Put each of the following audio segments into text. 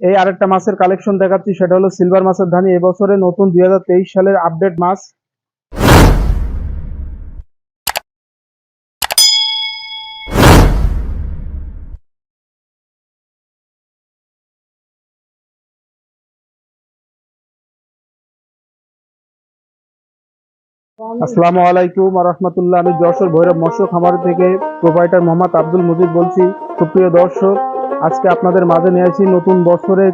এই আরেকটা মাছের কালেকশন দেখাচ্ছি, সেটা হলো সিলভার মাছের ধানি। এবছরে নতুন দুই হাজার তেইশ সালের আপডেট মাছ। আসসালামু আলাইকুম রহমতুল্লাহ। আমি যশোর ভৈরব মৎস্য খামার থেকে প্রোভাইডার মোহাম্মদ আব্দুল মুজিদ বলছি। সুপ্রিয় দর্শক আজকে আপনাদের মাঝে নিয়ে আসি নতুন বছরের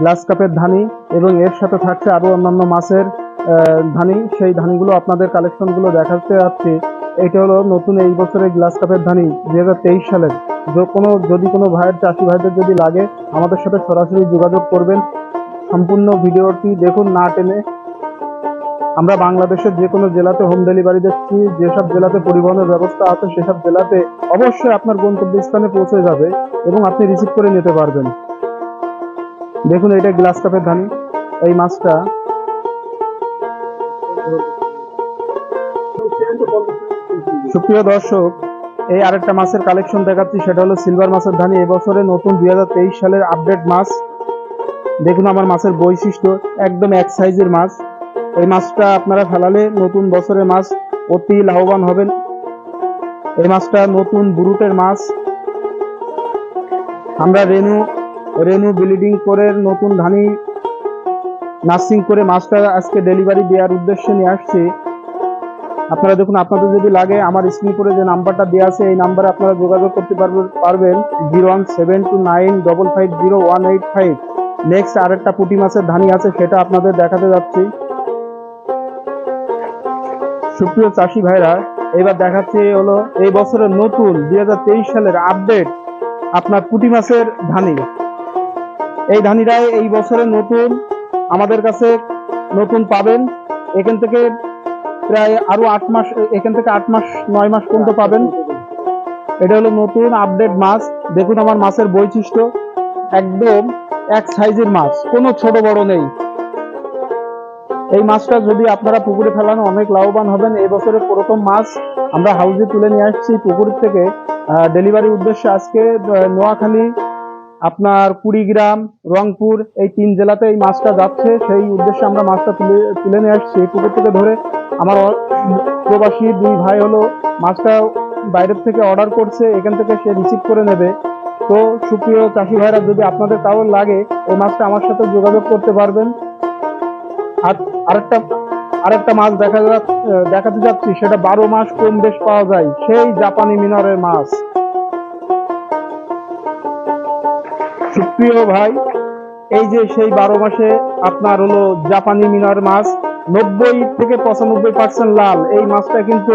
গ্লাস কাপের ধানি এবং এর সাথে থাকছে আরও অন্যান্য মাছের ধানি। সেই ধানিগুলো আপনাদের কালেকশনগুলো দেখাতে যাচ্ছি এটা হলো নতুন এই বছরের গ্লাস কাপের ধানি, দুই হাজার তেইশ সালের। যে কোনো, যদি কোনো ভাইয়ের, চাষি ভাইদের যদি লাগে, আমাদের সাথে সরাসরি যোগাযোগ করবেন। সম্পূর্ণ ভিডিওটি দেখুন, না টেনে আমরা বাংলাদেশের যে কোনো জেলাতে হোম ডেলিভারি দিচ্ছি যেসব জেলাতে পরিবহনের ব্যবস্থা আছে সেসব জেলাতে অবশ্যই আপনার গন্তব্যস্থানে পৌঁছে যাবে এবং আপনি রিসিভ করে নিতে পারবেন। দেখুন এটা গ্লাস কাপের ধানি, এই মাছটা। সুপ্রিয় দর্শক, এই আরেকটা মাছের কালেকশন দেখাচ্ছি, সেটা হলো সিলভার মাছের ধানি। এবছরে নতুন দুই হাজার তেইশ সালের আপডেট মাছ। দেখুন আমার মাছের বৈশিষ্ট্য, একদম এক সাইজের মাছ। এই মাছটা আপনারা ফেলালে নতুন বছরের মাছ অতি লাভবান হবেন। এই মাছটা নতুন বুরুটের মাছ। আমরা রেনু রেনু ব্লিডিং করে নতুন ধানি নার্সিং করে মাছটা আজকে ডেলিভারি দেওয়ার উদ্দেশ্যে নিয়ে আসছি। আপনারা দেখুন, আপনাদের যদি লাগে আমার স্ক্রিন করে যে নাম্বারটা দেওয়া আছে, এই নাম্বারে আপনারা যোগাযোগ করতে পারবেন পারবেন। Zero one seven two nine double five zero one eight five. Next আরেকটা পুঁটি মাছের ধানি আছে, সেটা আপনাদের দেখাতে যাচ্ছি। সুপ্রিয় চাষি ভাইরা, এবার দেখাচ্ছি হলো এই বছরের নতুন দুই সালের আপডেট আপনার পুঁটি মাছের ধানি। এই ধানিরাই এই বছরের নতুন, আমাদের কাছে নতুন পাবেন। এখান থেকে প্রায় আরও আট মাস, এখান থেকে আট মাস, নয় মাস পর্যন্ত পাবেন। এটা হলো নতুন আপডেট মাছ। দেখুন আমার মাছের বৈশিষ্ট্য। একদম এক সাইজের মাছ, কোনো ছোট বড় নেই। এই মাছটা যদি আপনারা পুকুরে ফেলানো অনেক লাভবান হবেন। এই বছরের প্রথম মাছ আমরা হাউজে তুলে নিয়ে আসছি পুকুর থেকে। ডেলিভারি উদ্দেশ্যে আজকে নোয়াখালী, আপনার কুড়িগ্রাম, রংপুর, এই তিন জেলাতে এই মাছটা যাচ্ছে। সেই উদ্দেশ্যে আমরা মাছটা তুলে তুলে নিয়ে আসছি। পুকুর থেকে ধরে আমার প্রবাসী দুই ভাই হলো মাছটা বাইরের থেকে অর্ডার করছে, এখান থেকে সে রিসিভ করে নেবে। তো সুপ্রিয় চাষি ভাইরা, যদি আপনাদের তাও লাগে, এই মাছটা আমার সাথে যোগাযোগ করতে পারবেন। আর আরেকটা আরেকটা মাছ দেখা দেখাতে যাচ্ছি, সেটা বারো মাস কম বেশ পাওয়া যায়, সেই জাপানি মিনারের মাছ। সুপ্রিয় ভাই, এই যে সেই বারো মাসে আপনার হলো জাপানি মিনার মাছ, নব্বই থেকে পঁচানব্বই পার্সেন্ট লাল, এই মাছটা কিন্তু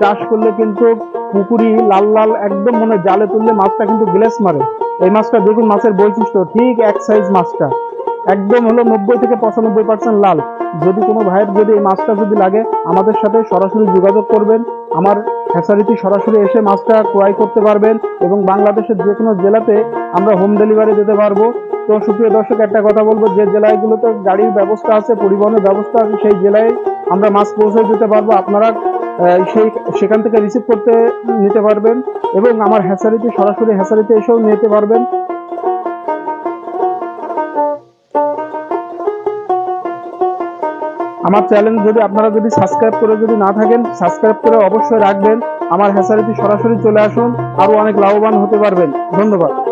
চাষ করলে কিন্তু পুকুরি লাল লাল একদম মনে জালে তুললে মাছটা কিন্তু গ্লেস মারে। এই মাছটা দেখুন, মাছের বৈশিষ্ট্য, ঠিক এক সাইজ মাছটা। একদম হলো নব্বই থেকে পঁচানব্বই পার্সেন্ট লাল। যদি কোনো ভাইয়ের যদি এই মাছটা যদি লাগে, আমাদের সাথে সরাসরি যোগাযোগ করবেন। আমার ফ্যাসালিটি সরাসরি এসে মাছটা ক্রয় করতে পারবেন এবং বাংলাদেশের যে কোনো জেলাতে আমরা হোম ডেলিভারি দিতে পারব। তো সুপ্রিয় দর্শক, একটা কথা বলব, যে জেলাগুলোতে গাড়ির ব্যবস্থা আছে, পরিবহনের ব্যবস্থা আছে, সেই জেলায় আমরা মাছ পৌঁছে দিতে পারব। আপনারা সেই, সেখান থেকে রিসিভ করতে নিতে পারবেন এবং আমার হ্যাসারিতে সরাসরি হ্যাসারিতে এসেও নিতে পারবেন। আমার চ্যানেল যদি আপনারা যদি সাবস্ক্রাইব করে যদি না থাকেন সাবস্ক্রাইব করে অবশ্যই রাখবেন। আমার হেসারিটি সরাসরি চলে আসুন, আরও অনেক লাভবান হতে পারবেন। ধন্যবাদ।